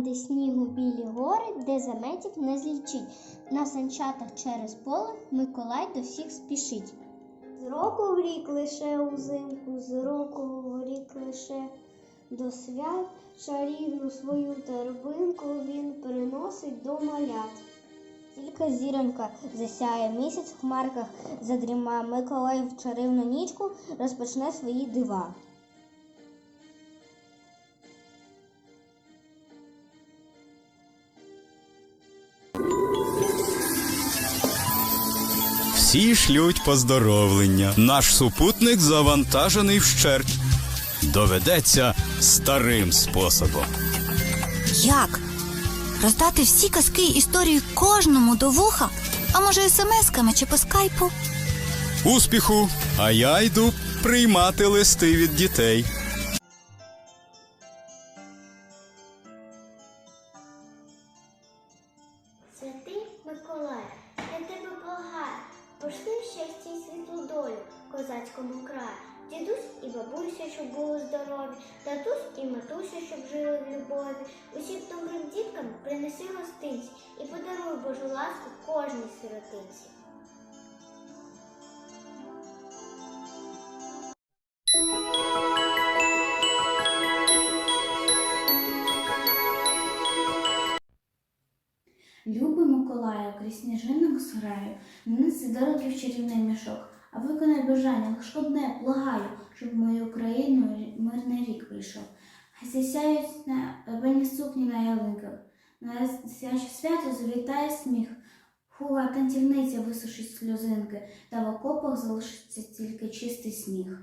Там, де снігу білі гори, де заметів не злічить. На санчатах через поле Миколай до всіх спішить. З року в рік лише узимку, з року в рік лише до свят чарівну свою торбинку він приносить до малят. Тільки зіронька засяє місяць в хмарках, задріма Миколай в чарівну нічку розпочне свої дива. Всі шлють поздоровлення. Наш супутник завантажений вщерть. Доведеться старим способом. Як? Роздати всі казки історії кожному до вуха? А може смс-ками чи по скайпу? Успіху! А я йду приймати листи від дітей. Козацькому краю. Дідусь і бабуся, щоб були здорові, татусь і матуся, щоб жили в любові. Усім добрим діткам принеси гостинці і подаруй Божу ласку кожній сиротинці. Любий Миколаю, крізь сніжинок зграю, неси до років чарівний мішок, виконай бажання, лиш одне благаю, щоб мою країну мирний рік прийшов. Хай засяють на певні сукні на ялинках, на свяче свято завітає сміх. Хула танцівниця висушить сльозинки, та в окопах залишиться тільки чистий сніг.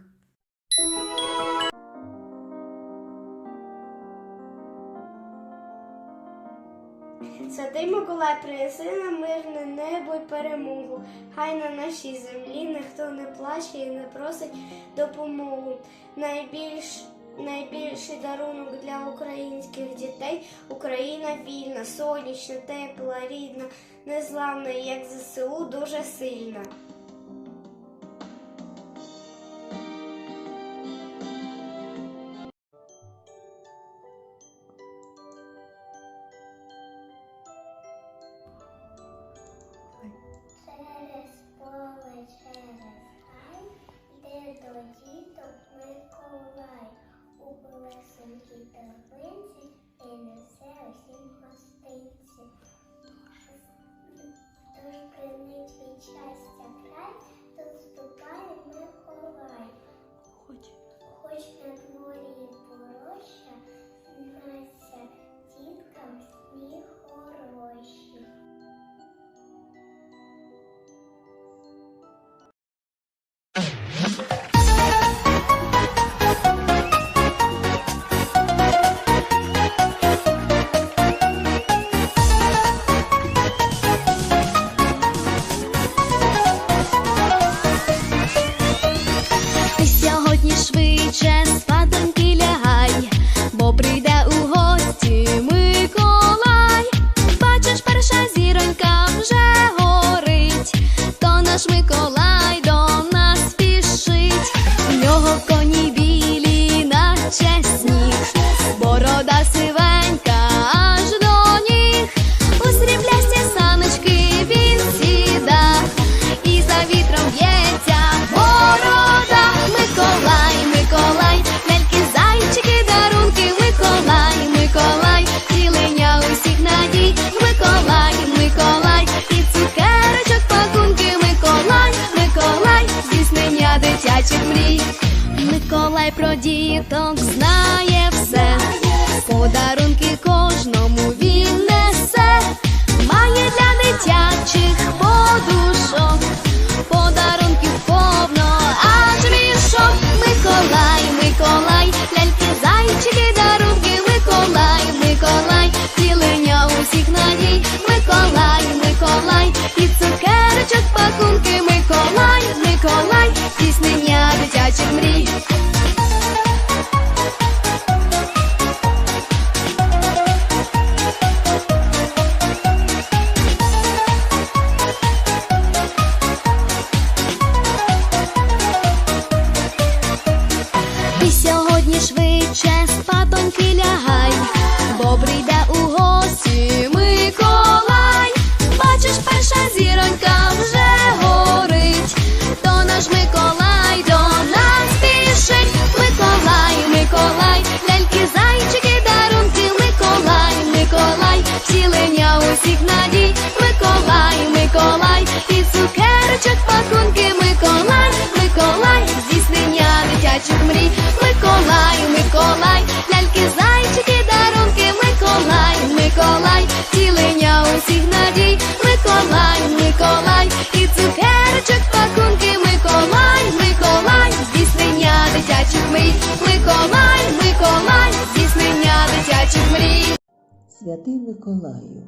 Святий Миколай, принеси нам мирне небо й перемогу. Хай на нашій землі ніхто не плаче і не просить допомогу. Найбільш, найбільший дарунок для українських дітей Україна вільна, сонячна, тепла, рідна, незламна, як ЗСУ дуже сильна. Торбинці і несе усім гостинці. Тож принить від щастя край, про діток знає всіх надій, Миколай, Миколай, і цукерочок пакунки, Миколай, Миколай, здійснення дитячих мрій, Миколай, Миколай, ляльки, зайчики, дарунки, Миколай, Миколай, цілення усіх надій, Миколай, Миколай, і цукерочок пакунки, Миколай, Миколай, здійснення дитячих мрій, Миколай, Миколай, здійснення дитячих мрій. Святий Миколаю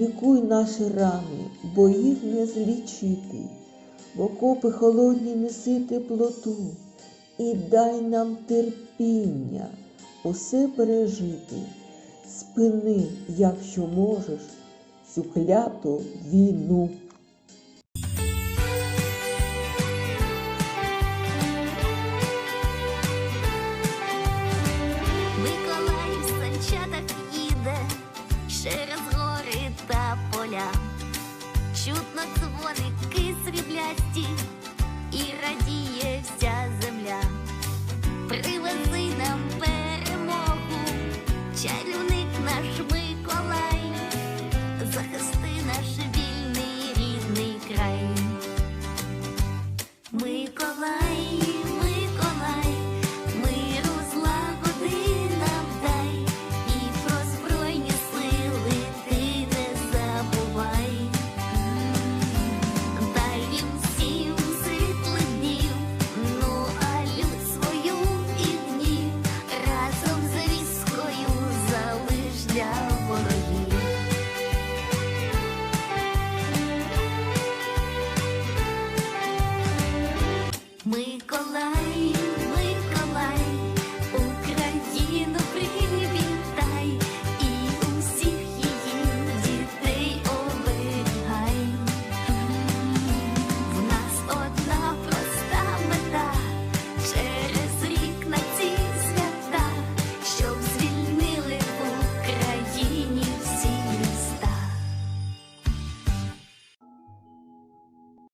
Лікуй наші рани, бо їх не злічити, в окопи холодні неси теплоту, і дай нам терпіння усе пережити. Спини, якщо можеш, цю кляту війну. чутно дзвоники сріблясті, і радіє вся земля, привези нам перемогу, чарівний.